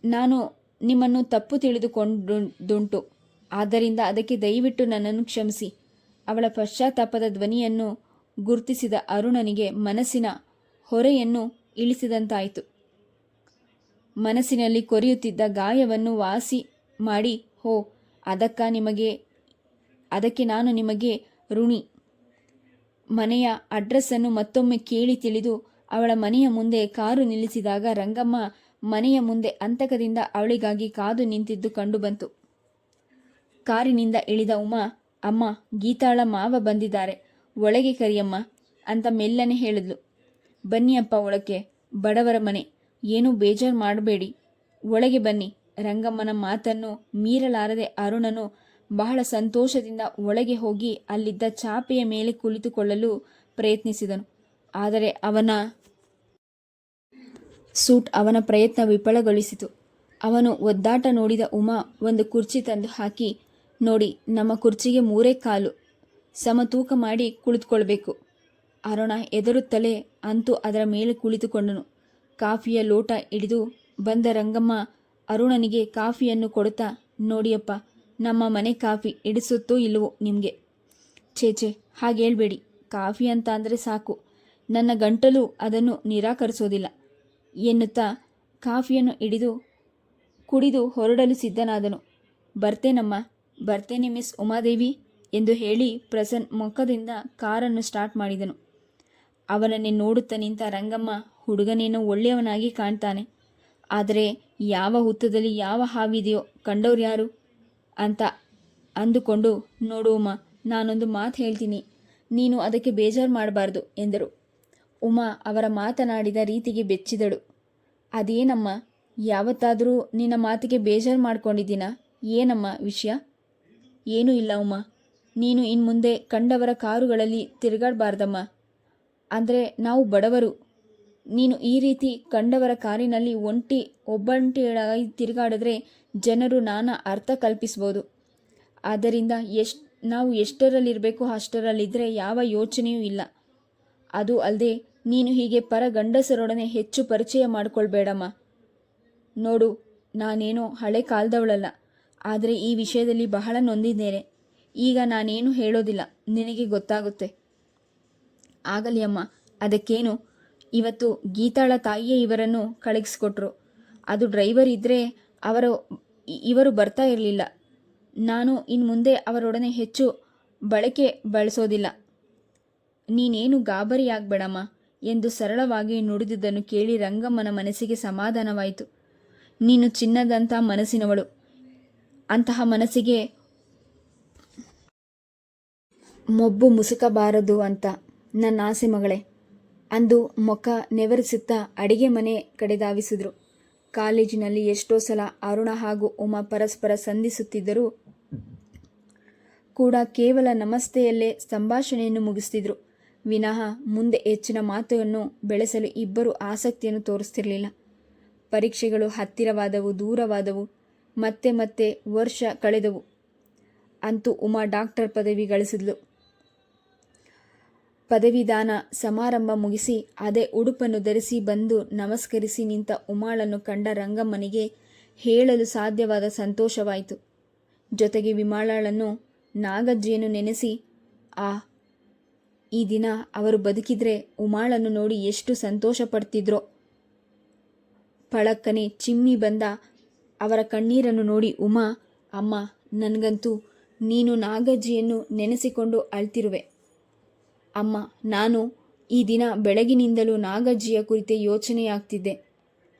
ನಾನು ನಿಮ್ಮನ್ನು ತಪ್ಪು ತಿಳಿದುಕೊಂಡುಂಟು. ಆದ್ದರಿಂದ ಅದಕ್ಕೆ ದಯವಿಟ್ಟು ನನ್ನನ್ನು ಕ್ಷಮಿಸಿ. ಅವಳ ಪಶ್ಚಾತ್ತಾಪದ ಧ್ವನಿಯನ್ನು ಗುರುತಿಸಿದ ಅರುಣನಿಗೆ ಮನಸ್ಸಿನ ಹೊರೆಯನ್ನು ಇಳಿಸಿದಂತಾಯಿತು. ಮನಸ್ಸಿನಲ್ಲಿ ಕೊರೆಯುತ್ತಿದ್ದ ಗಾಯವನ್ನು ವಾಸಿ ಮಾಡಿ, ಹೋ, ಅದಕ್ಕ ನಿಮಗೆ, ಅದಕ್ಕೆ ನಾನು ನಿಮಗೆ ಋಣಿ. ಮನೆಯ ಅಡ್ರೆಸ್ಸನ್ನು ಮತ್ತೊಮ್ಮೆ ಕೇಳಿ ತಿಳಿದು ಅವಳ ಮನೆಯ ಮುಂದೆ ಕಾರು ನಿಲ್ಲಿಸಿದಾಗ ರಂಗಮ್ಮ ಮನೆಯ ಮುಂದೆ ಅಂತಕದಿಂದ ಅವಳಿಗಾಗಿ ಕಾದು ನಿಂತಿದ್ದು ಕಂಡುಬಂತು ಕಾರಿನಿಂದ ಇಳಿದ ಉಮಾ, ಅಮ್ಮ, ಗೀತಾಳ ಮಾವ ಬಂದಿದ್ದಾರೆ. ಒಳಗೆ ಕರಿಯಮ್ಮ ಅಂತ ಮೆಲ್ಲನೆ ಹೇಳಿದ್ಲು. ಬನ್ನಿಯಪ್ಪ ಒಳಕ್ಕೆ, ಬಡವರ ಮನೆ, ಏನೂ ಬೇಜಾರು ಮಾಡಬೇಡಿ. ಒಳಗೆ ಬನ್ನಿ, ರಂಗಮ್ಮನ ಮಾತನ್ನು ಮೀರಲಾರದೆ ಅರುಣನು ಬಹಳ ಸಂತೋಷದಿಂದ ಒಳಗೆ ಹೋಗಿ ಅಲ್ಲಿದ್ದ ಚಾಪೆಯ ಮೇಲೆ ಕುಳಿತುಕೊಳ್ಳಲು ಪ್ರಯತ್ನಿಸಿದನು. ಆದರೆ ಅವನ ಸೂಟ್ ಅವನ ಪ್ರಯತ್ನ ವಿಫಲಗೊಳಿಸಿತು. ಅವನು ಒದ್ದಾಟ ನೋಡಿದ ಉಮಾ ಒಂದು ಕುರ್ಚಿ ತಂದು ಹಾಕಿ, ನೋಡಿ, ನಮ್ಮ ಕುರ್ಚಿಗೆ ಮೂರೇ ಕಾಲು. ಸಮತೂಕ ಮಾಡಿ ಕುಳಿತುಕೊಳ್ಬೇಕು. ಅರುಣ ಎದುರುತ್ತಲೇ ಅಂತೂ ಅದರ ಮೇಲೆ ಕುಳಿತುಕೊಂಡನು. ಕಾಫಿಯ ಲೋಟ ಹಿಡಿದು ಬಂದ ರಂಗಮ್ಮ ಅರುಣನಿಗೆ ಕಾಫಿಯನ್ನು ಕೊಡುತ್ತಾ, ನೋಡಿಯಪ್ಪ, ನಮ್ಮ ಮನೆ ಕಾಫಿ ಹಿಡಿಸುತ್ತೋ ಇಲ್ಲವೋ ನಿಮಗೆ? ಛೇಛೆ ಹಾಗೆ ಹೇಳ್ಬೇಡಿ. ಕಾಫಿ ಅಂತ ಅಂದರೆ ಸಾಕು. ನನ್ನ ಗಂಟಲು ಅದನ್ನು ನಿರಾಕರಿಸೋದಿಲ್ಲ. ಎನ್ನುತ್ತಾ ಕಾಫಿಯನ್ನು ಹಿಡಿದು ಕುಡಿದು ಹೊರಡಲು ಸಿದ್ಧನಾದನು. ಬರ್ತೇನಮ್ಮ? ಬರ್ತೇನೆ ಮಿಸ್ ಉಮಾದೇವಿ ಎಂದು ಹೇಳಿ ಪ್ರಸನ್ ಮುಖದಿಂದ ಕಾರನ್ನು ಸ್ಟಾರ್ಟ್ ಮಾಡಿದನು. ಅವನನ್ನೇ ನೋಡುತ್ತಾ ನಿಂತ ರಂಗಮ್ಮ ಹುಡುಗನೇನೋ ಒಳ್ಳೆಯವನಾಗಿ ಕಾಣ್ತಾನೆ. ಆದರೆ ಯಾವ ಹುತ್ತದಲ್ಲಿ ಯಾವ ಹಾವಿದೆಯೋ ಕಂಡವ್ರು ಯಾರು? ಅಂತ ಅಂದುಕೊಂಡು, ನೋಡು ಉಮಾ, ನಾನೊಂದು ಮಾತು ಹೇಳ್ತೀನಿ. ನೀನು ಅದಕ್ಕೆ ಬೇಜಾರು ಮಾಡಬಾರ್ದು ಎಂದರು. ಉಮಾ ಅವರ ಮಾತನಾಡಿದ ರೀತಿಗೆ ಬೆಚ್ಚಿದಳು. ಅದೇನಮ್ಮ, ಯಾವತ್ತಾದರೂ ನಿನ್ನ ಮಾತಿಗೆ ಬೇಜಾರು ಮಾಡ್ಕೊಂಡಿದ್ದೀನಾ? ಏನಮ್ಮ ವಿಷಯ? ಏನೂ ಇಲ್ಲ ಉಮಾ. ನೀನು ಇನ್ನು ಮುಂದೆ ಕಂಡವರ ಕಾರುಗಳಲ್ಲಿ ತಿರುಗಾಡಬಾರ್ದಮ್ಮ. ಅಂದರೆ ನಾವು ಬಡವರು. ನೀನು ಈ ರೀತಿ ಕಂಡವರ ಕಾರಿನಲ್ಲಿ ಒಂಟಿ, ಒಬ್ಬಂಟಿಯಾಗಿ ತಿರುಗಾಡಿದ್ರೆ ಜನರು ನಾನಾ ಅರ್ಥ ಕಲ್ಪಿಸ್ಬೋದು. ಆದ್ದರಿಂದ ಎಷ್ಟು, ನಾವು ಎಷ್ಟರಲ್ಲಿರಬೇಕು ಅಷ್ಟರಲ್ಲಿದ್ದರೆ ಯಾವ ಯೋಚನೆಯೂ ಇಲ್ಲ. ಅದು ಅಲ್ಲದೆ ನೀನು ಹೀಗೆ ಪರ ಗಂಡಸರೊಡನೆ ಹೆಚ್ಚು ಪರಿಚಯ ಮಾಡಿಕೊಳ್ಬೇಡಮ್ಮ. ನೋಡು, ನಾನೇನೋ ಹಳೆ ಕಾಲದವಳಲ್ಲ. ಆದರೆ ಈ ವಿಷಯದಲ್ಲಿ ಬಹಳ ನೊಂದಿದ್ದೇನೆ. ಈಗ ನಾನೇನು ಹೇಳೋದಿಲ್ಲ. ನಿನಗೆ ಗೊತ್ತಾಗುತ್ತೆ. ಆಗಲಿ ಅಮ್ಮ. ಅದಕ್ಕೇನು? ಇವತ್ತು ಗೀತಾಳ ತಾಯಿಯೇ ಇವರನ್ನು ಕಳಗಿಸ್ಕೊಟ್ರು ಅದು ಡ್ರೈವರ್ ಇದ್ದರೆ ಅವರು, ಇವರು ಬರ್ತಾ ಇರಲಿಲ್ಲ. ನಾನು ಇನ್ನು ಮುಂದೆ ಅವರೊಡನೆ ಹೆಚ್ಚು ಬಳಕೆ ಬಳಸೋದಿಲ್ಲ. ನೀನೇನು ಗಾಬರಿ ಆಗ್ಬೇಡಮ್ಮ ಎಂದು ಸರಳವಾಗಿ ನುಡಿದಿದ್ದನ್ನು ಕೇಳಿ ರಂಗಮ್ಮನ ಮನಸ್ಸಿಗೆ ಸಮಾಧಾನವಾಯಿತು. ನೀನು ಚಿನ್ನದಂಥ ಮನಸ್ಸಿನವಳು. ಅಂತಹ ಮನಸ್ಸಿಗೆ ಮೊಬ್ಬು ಮುಸುಕಬಾರದು ಅಂತ. ನನ್ನ ಆಸೆ ಮಗಳೇ. ಅಂದು ಮುಖ ನೆವರಿಸುತ್ತಾ ಅಡಿಗೆ ಮನೆ ಕಡೆ ಧಾವಿಸಿದ್ರು. ಕಾಲೇಜಿನಲ್ಲಿ ಎಷ್ಟೋ ಸಲ ಅರುಣ ಹಾಗೂ ಉಮಾ ಪರಸ್ಪರ ಸಂಧಿಸುತ್ತಿದ್ದರೂ ಕೂಡ ಕೇವಲ ನಮಸ್ತೆಯಲ್ಲೇ ಸಂಭಾಷಣೆಯನ್ನು ಮುಗಿಸ್ತಿದ್ರು. ವಿನಃ ಮುಂದೆ ಹೆಚ್ಚಿನ ಮಾತುಗಳನ್ನು ಬೆಳೆಸಲು ಇಬ್ಬರು ಆಸಕ್ತಿಯನ್ನು ತೋರಿಸ್ತಿರಲಿಲ್ಲ. ಪರೀಕ್ಷೆಗಳು ಹತ್ತಿರವಾದವು, ದೂರವಾದವು, ಮತ್ತೆ ಮತ್ತೆ ವರ್ಷ ಕಳೆದವು. ಅಂತೂ ಉಮಾ ಡಾಕ್ಟರ್ ಪದವಿ ಗಳಿಸಿದ್ಲು. ಪದವಿದಾನ ಸಮಾರಂಭ ಮುಗಿಸಿ ಅದೇ ಉಡುಪನ್ನು ಧರಿಸಿ ಬಂದು ನಮಸ್ಕರಿಸಿ ನಿಂತ ಉಮಾಳನ್ನು ಕಂಡ ರಂಗಮ್ಮನಿಗೆ ಹೇಳಲು ಸಾಧ್ಯವಾದ ಸಂತೋಷವಾಯಿತು. ಜೊತೆಗೆ ವಿಮಾಳಳನ್ನು ನಾಗಜ್ಜಿಯನ್ನು ನೆನೆಸಿ, ಆ, ಈ ದಿನ ಅವರು ಬದುಕಿದ್ರೆ ಉಮಾಳನ್ನು ನೋಡಿ ಎಷ್ಟು ಸಂತೋಷ ಪಡ್ತಿದ್ರೋ ಪಳಕ್ಕನೆ ಚಿಮ್ಮಿ ಬಂದ ಅವರ ಕಣ್ಣೀರನ್ನು ನೋಡಿ ಉಮಾ, ಅಮ್ಮ, ನನಗಂತೂ ನೀನು ನಾಗಜ್ಜಿಯನ್ನು ನೆನೆಸಿಕೊಂಡು ಅಳ್ತಿರುವೆ. ಅಮ್ಮ, ನಾನು ಈ ದಿನ ಬೆಳಗಿನಿಂದಲೂ ನಾಗಜ್ಜಿಯ ಕುರಿತೆ ಯೋಚನೆಯಾಗ್ತಿದ್ದೆ.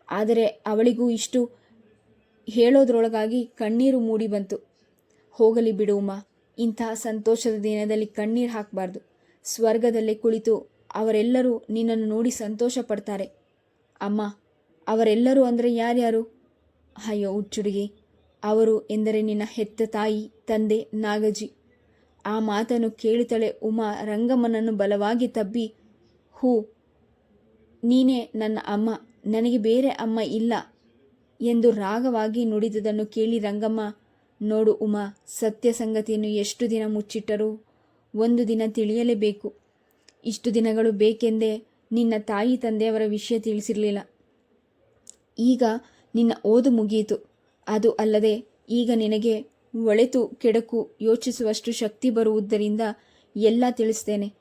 ಆದರೆ ಅವಳಿಗೂ ಇಷ್ಟು ಹೇಳೋದ್ರೊಳಗಾಗಿ ಕಣ್ಣೀರು ಮೂಡಿ ಬಂತು. ಹೋಗಲಿ ಬಿಡು ಅಮ್ಮ ಇಂತಹ ಸಂತೋಷದ ದಿನದಲ್ಲಿ ಕಣ್ಣೀರು ಹಾಕಬಾರ್ದು. ಸ್ವರ್ಗದಲ್ಲೇ ಕುಳಿತು ಅವರೆಲ್ಲರೂ ನಿನ್ನನ್ನು ನೋಡಿ ಸಂತೋಷ ಪಡ್ತಾರೆ ಅಮ್ಮ, ಅವರೆಲ್ಲರೂ ಅಂದರೆ ಯಾರ್ಯಾರು? ಅಯ್ಯೋ ಹುಚ್ಚುಡುಗಿ, ಅವರು ಎಂದರೆ ನಿನ್ನ ಹೆತ್ತ ತಾಯಿ, ತಂದೆ ನಾಗಜಿ ಆ ಮಾತನ್ನು ಕೇಳಿದಳೆ ಉಮಾ ರಂಗಮ್ಮನನ್ನು ಬಲವಾಗಿ ತಬ್ಬಿ, ಹೂ, ನೀನೇ ನನ್ನ ಅಮ್ಮ, ನನಗೆ ಬೇರೆ ಅಮ್ಮ ಇಲ್ಲ ಎಂದು ರಾಗವಾಗಿ ನುಡಿದುದನ್ನು ಕೇಳಿ ರಂಗಮ್ಮ, ನೋಡು ಉಮಾ, ಸತ್ಯ ಸಂಗತಿಯನ್ನು ಎಷ್ಟು ದಿನ ಮುಚ್ಚಿಟ್ಟರೂ? ಒಂದು ದಿನ ತಿಳಿಯಲೇಬೇಕು. ಇಷ್ಟು ದಿನಗಳು ಬೇಕೆಂದೇ ನಿನ್ನ ತಾಯಿ ತಂದೆಯವರ ವಿಷಯ ತಿಳಿಸಿರಲಿಲ್ಲ. ಈಗ ನಿನ್ನ ಓದು ಮುಗಿಯಿತು. ಅದು ಅಲ್ಲದೆ ಈಗ ನಿನಗೆ ಒಳೆತು ಕೆಡಕು ಯೋಚಿಸುವಷ್ಟು ಶಕ್ತಿ ಬರುವುದರಿಂದ ಎಲ್ಲ ತಿಳಿಸ್ತೇನೆ.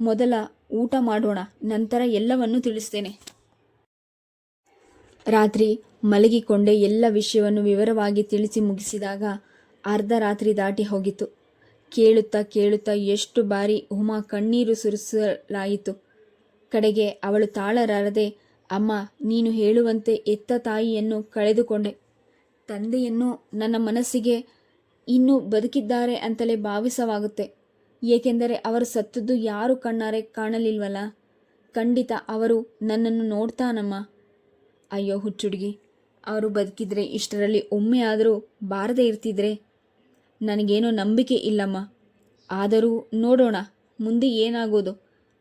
ಮೊದಲ ಊಟ ಮಾಡೋಣ, ನಂತರ ಎಲ್ಲವನ್ನೂ ತಿಳಿಸ್ತೇನೆ. ರಾತ್ರಿ ಮಲಗಿಕೊಂಡೇ ಎಲ್ಲ ವಿಷಯವನ್ನು ವಿವರವಾಗಿ ತಿಳಿಸಿ ಮುಗಿಸಿದಾಗ ಅರ್ಧ ರಾತ್ರಿ ದಾಟಿ ಹೋಗಿತ್ತು. ಕೇಳುತ್ತಾ ಕೇಳುತ್ತಾ ಎಷ್ಟು ಬಾರಿ ಉಮಾ ಕಣ್ಣೀರು ಸುರಿಸಲಾಯಿತು. ಕಡೆಗೆ ಅವಳು ತಾಳರಾರದೆ ಅಮ್ಮ, ನೀನು ಹೇಳುವಂತೆ ಎತ್ತ ತಾಯಿಯನ್ನು ಕಳೆದುಕೊಂಡೆ. ತಂದೆಯನ್ನು ನನ್ನ ಮನಸ್ಸಿಗೆ ಇನ್ನೂ ಬದುಕಿದ್ದಾರೆ ಅಂತಲೇ ಭಾವಿಸವಾಗುತ್ತೆ. ಏಕೆಂದರೆ ಅವರು ಸತ್ತದ್ದು ಯಾರು ಕಣ್ಣಾರೆ ಕಾಣಲಿಲ್ವಲ್ಲ? ಖಂಡಿತ ಅವರು ನನ್ನನ್ನು ನೋಡ್ತಾನಮ್ಮ. ಅಯ್ಯೋ ಹುಚ್ಚುಡುಗಿ, ಅವರು ಬದುಕಿದ್ರೆ ಇಷ್ಟರಲ್ಲಿ ಒಮ್ಮೆ ಆದರೂ ಬಾರದೇ ಇರ್ತಿದ್ರೆ? ನನಗೇನೋ ನಂಬಿಕೆ ಇಲ್ಲಮ್ಮ. ಆದರೂ ನೋಡೋಣ, ಮುಂದೆ ಏನಾಗೋದು?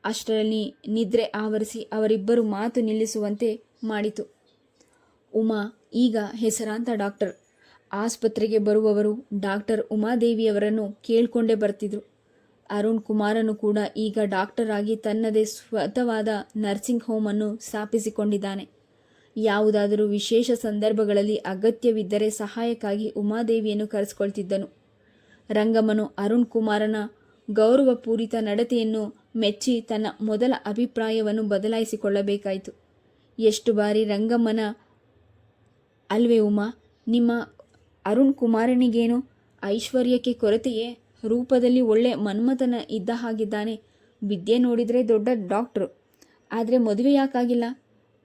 ಅಷ್ಟರಲ್ಲಿ ನಿದ್ರೆ ಆವರಿಸಿ ಅವರಿಬ್ಬರು ಮಾತು ನಿಲ್ಲಿಸುವಂತೆ ಮಾಡಿತು. ಉಮಾ, ಈಗ ಹೆಸರಾಂತ ಡಾಕ್ಟರ್. ಆಸ್ಪತ್ರೆಗೆ ಬರುವವರು ಡಾಕ್ಟರ್ ಉಮಾದೇವಿಯವರನ್ನು ಕೇಳಿಕೊಂಡೇ ಬರ್ತಿದ್ರು. ಅರುಣ್ ಕುಮಾರನು ಕೂಡ ಈಗ ಡಾಕ್ಟರ್ ಆಗಿ ತನ್ನದೇ ಸ್ವತವಾದ ನರ್ಸಿಂಗ್ ಹೋಮನ್ನು ಸ್ಥಾಪಿಸಿಕೊಂಡಿದ್ದಾನೆ. ಯಾವುದಾದರೂ ವಿಶೇಷ ಸಂದರ್ಭಗಳಲ್ಲಿ ಅಗತ್ಯವಿದ್ದರೆ ಸಹಾಯಕ್ಕಾಗಿ ಉಮಾದೇವಿಯನ್ನು ಕರೆಸಿಕೊಳ್ತಿದ್ದನು. ರಂಗಮ್ಮನು ಅರುಣ್ ಕುಮಾರನ ಗೌರವಪೂರಿತ ನಡತೆಯನ್ನು ಮೆಚ್ಚಿ ತನ್ನ ಮೊದಲ ಅಭಿಪ್ರಾಯವನ್ನು ಬದಲಾಯಿಸಿಕೊಳ್ಳಬೇಕಾಯಿತು. ಎಷ್ಟು ಬಾರಿ ರಂಗಮ್ಮನ ಅಲ್ವೇ ಉಮಾ, ನಿಮ್ಮ ಅರುಣ್ ಕುಮಾರನಿಗೇನು ಐಶ್ವರ್ಯಕ್ಕೆ ಕೊರತೆಯೇ? ರೂಪದಲ್ಲಿ ಒಳ್ಳೆ ಮನ್ಮಥನ ಇದ್ದ ಹಾಗಿದ್ದಾನೆ. ವಿದ್ಯೆ ನೋಡಿದರೆ ದೊಡ್ಡ ಡಾಕ್ಟ್ರು. ಆದರೆ ಮದುವೆ ಯಾಕಾಗಿಲ್ಲ?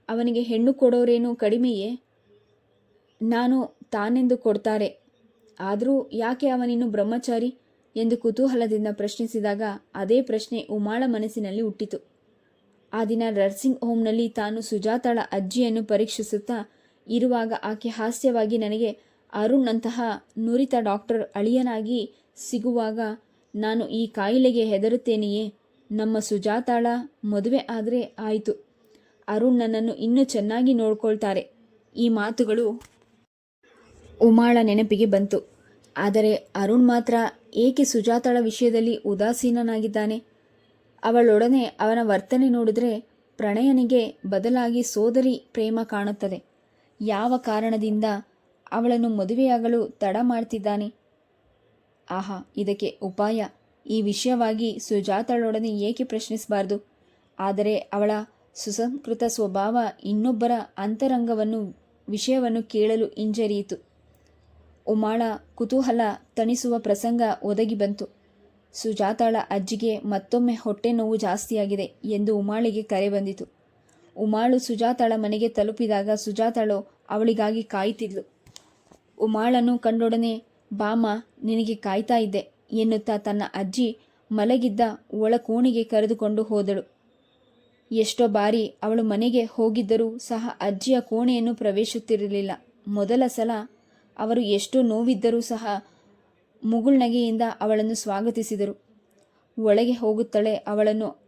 ಅವನಿಗೆ ಹೆಣ್ಣು ಕೊಡೋರೇನು ಕಡಿಮೆಯೇ? ನಾನು ತಾನೆಂದು ಕೊಡ್ತಾರೆ. ಆದರೂ ಯಾಕೆ ಅವನಿನ್ನು ಬ್ರಹ್ಮಚಾರಿ? ಎಂದು ಕುತೂಹಲದಿಂದ ಪ್ರಶ್ನಿಸಿದಾಗ ಅದೇ ಪ್ರಶ್ನೆ ಉಮಾಳ ಮನಸ್ಸಿನಲ್ಲಿ ಹುಟ್ಟಿತು. ಆ ದಿನ ನರ್ಸಿಂಗ್ ಹೋಮ್ನಲ್ಲಿ ತಾನು ಸುಜಾತಾಳ ಅಜ್ಜಿಯನ್ನು ಪರೀಕ್ಷಿಸುತ್ತಾ ಇರುವಾಗ ಆಕೆ ಹಾಸ್ಯವಾಗಿ ನನಗೆ ಅರುಣ್ ಅಂತಹ ನುರಿತ ಡಾಕ್ಟರ್ ಅಳಿಯನಾಗಿ ಸಿಗುವಾಗ ನಾನು ಈ ಕಾಯಿಲೆಗೆ ಹೆದರುತ್ತೇನೆಯೇ? ನಮ್ಮ ಸುಜಾತಾಳ ಮದುವೆ ಆದರೆ ಆಯಿತು. ಅರುಣ್ ನನ್ನನ್ನು ಇನ್ನೂ ಚೆನ್ನಾಗಿ ನೋಡ್ಕೊಳ್ತಾರೆ. ಈ ಮಾತುಗಳು ಉಮಾಳ ನೆನಪಿಗೆ ಬಂತು. ಆದರೆ ಅರುಣ್ ಮಾತ್ರ ಏಕೆ ಸುಜಾತಾಳ ವಿಷಯದಲ್ಲಿ ಉದಾಸೀನನಾಗಿದ್ದಾನೆ? ಅವಳೊಡನೆ ಅವನ ವರ್ತನೆ ನೋಡಿದ್ರೆ ಪ್ರಣಯನಿಗೆ ಬದಲಾಗಿ ಸೋದರಿ ಪ್ರೇಮ ಕಾಣುತ್ತದೆ. ಯಾವ ಕಾರಣದಿಂದ ಅವಳನ್ನು ಮದುವೆಯಾಗಲು ತಡ ಮಾಡ್ತಿದ್ದಾನೆ? ಆಹಾ, ಇದಕ್ಕೆ ಉಪಾಯ. ಈ ವಿಷಯವಾಗಿ ಸುಜಾತಳೊಡನೆ ಏಕೆ ಪ್ರಶ್ನಿಸಬಾರದು? ಆದರೆ ಅವಳ ಸುಸಂಸ್ಕೃತ ಸ್ವಭಾವ ಇನ್ನೊಬ್ಬರ ಅಂತರಂಗವನ್ನು, ವಿಷಯವನ್ನು ಕೇಳಲು ಹಿಂಜರಿಯಿತು. ಉಮಾಳ ಕುತೂಹಲ ತಣಿಸುವ ಪ್ರಸಂಗ ಒದಗಿ ಬಂತು. ಸುಜಾತಾಳ ಅಜ್ಜಿಗೆ ಮತ್ತೊಮ್ಮೆ ಹೊಟ್ಟೆ ನೋವು ಜಾಸ್ತಿಯಾಗಿದೆ ಎಂದು ಉಮಾಳಿಗೆ ಕರೆ ಬಂದಿತು. ಉಮಾಳು ಸುಜಾತಾಳ ಮನೆಗೆ ತಲುಪಿದಾಗ ಸುಜಾತಾಳು ಅವಳಿಗಾಗಿ ಕಾಯ್ತಿದ್ಲು. ಉಮಾಳನ್ನು ಕಂಡೊಡನೆ ಬಾಮ ನಿನಗೆ ಕಾಯ್ತಾ ಇದ್ದೆ ಎನ್ನುತ್ತಾ ತನ್ನ ಅಜ್ಜಿ ಮಲಗಿದ್ದ ಒಳ ಕೋಣೆಗೆ ಕರೆದುಕೊಂಡು ಹೋದಳು. ಎಷ್ಟೋ ಬಾರಿ ಅವಳು ಮನೆಗೆ ಹೋಗಿದ್ದರೂ ಸಹ ಅಜ್ಜಿಯ ಕೋಣೆಯನ್ನು ಪ್ರವೇಶಿಸುತ್ತಿರಲಿಲ್ಲ. ಮೊದಲ ಸಲ ಅವರು ಎಷ್ಟು ನೋವಿದ್ದರೂ ಸಹ ಮುಗುಳ್ನಗೆಯಿಂದ ಅವಳನ್ನು ಸ್ವಾಗತಿಸಿದರು. ಒಳಗೆ ಹೋಗುತ್ತಲೇ ಅವಳನ್ನು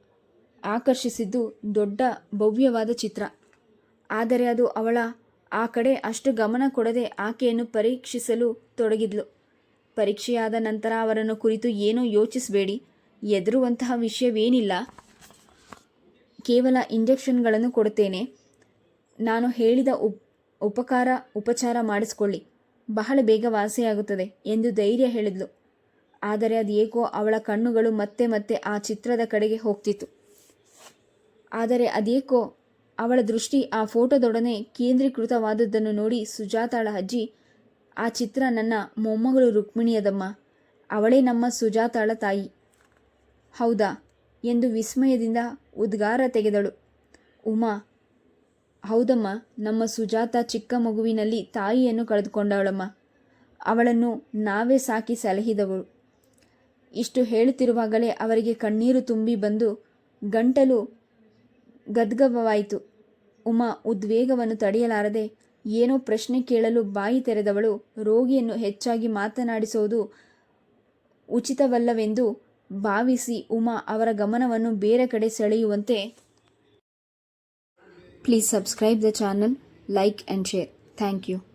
ಆಕರ್ಷಿಸಿದ್ದು ದೊಡ್ಡ ಭವ್ಯವಾದ ಚಿತ್ರ. ಆದರೆ ಅದು ಅವಳ ಆ ಕಡೆ ಅಷ್ಟು ಗಮನ ಕೊಡದೆ ಆಕೆಯನ್ನು ಪರೀಕ್ಷಿಸಲು ತೊಡಗಿದ್ಲು. ಪರೀಕ್ಷೆಯಾದ ನಂತರ ಅವರನ್ನು ಕುರಿತು ಏನೂ ಯೋಚಿಸಬೇಡಿ. ಎದುರುವಂತಹ ವಿಷಯವೇನಿಲ್ಲ. ಕೇವಲ ಇಂಜೆಕ್ಷನ್ಗಳನ್ನು ಕೊಡುತ್ತೇನೆ. ನಾನು ಹೇಳಿದ ಉಪ್, ಉಪಕಾರ, ಉಪಚಾರ ಮಾಡಿಸಿಕೊಳ್ಳಿ. ಬಹಳ ಬೇಗ ವಾಸಿಯಾಗುತ್ತದೆ ಎಂದು ಧೈರ್ಯ ಹೇಳಿದ್ಲು. ಆದರೆ ಅದು ಏಕೋ ಅವಳ ಕಣ್ಣುಗಳು ಮತ್ತೆ ಮತ್ತೆ ಆ ಚಿತ್ರದ ಕಡೆಗೆ ಹೋಗ್ತಿತ್ತು. ಆದರೆ ಅದೇಕೋ ಅವಳ ದೃಷ್ಟಿ ಆ ಫೋಟೋದೊಡನೆ ಕೇಂದ್ರೀಕೃತವಾದದ್ದನ್ನು ನೋಡಿ ಸುಜಾತಾಳ ಅಜ್ಜಿ, ಆ ಚಿತ್ರ ನನ್ನ ಮೊಮ್ಮಗಳು ರುಕ್ಮಿಣಿಯದಮ್ಮ. ಅವಳೇ ನಮ್ಮ ಸುಜಾತಾಳ ತಾಯಿ. ಹೌದಾ ಎಂದು ವಿಸ್ಮಯದಿಂದ ಉದ್ಗಾರ ತೆಗೆದಳು. ಉಮಾ, ಹೌದಮ್ಮ. ನಮ್ಮ ಸುಜಾತ ಚಿಕ್ಕ ಮಗುವಿನಲ್ಲಿ ತಾಯಿಯನ್ನು ಕಳೆದುಕೊಂಡವಳಮ್ಮ. ಅವಳನ್ನು ನಾವೇ ಸಾಕಿ ಸಲಹಿದವಳು. ಇಷ್ಟು ಹೇಳುತ್ತಿರುವಾಗಲೇ ಅವರಿಗೆ ಕಣ್ಣೀರು ತುಂಬಿ ಬಂದು ಗಂಟಲು ಗದ್ಗವವಾಯಿತು ಉಮಾ ಉದ್ವೇಗವನ್ನು ತಡೆಯಲಾರದೆ ಏನೋ ಪ್ರಶ್ನೆ ಕೇಳಲು ಬಾಯಿ ತೆರೆದವಳು ರೋಗಿಯನ್ನು ಹೆಚ್ಚಾಗಿ ಮಾತನಾಡಿಸುವುದು ಉಚಿತವಲ್ಲವೆಂದು ಭಾವಿಸಿ ಉಮಾ ಅವರ ಗಮನವನ್ನು ಬೇರೆ ಕಡೆ ಸೆಳೆಯುವಂತೆ. Please subscribe the channel, like and share. Thank you.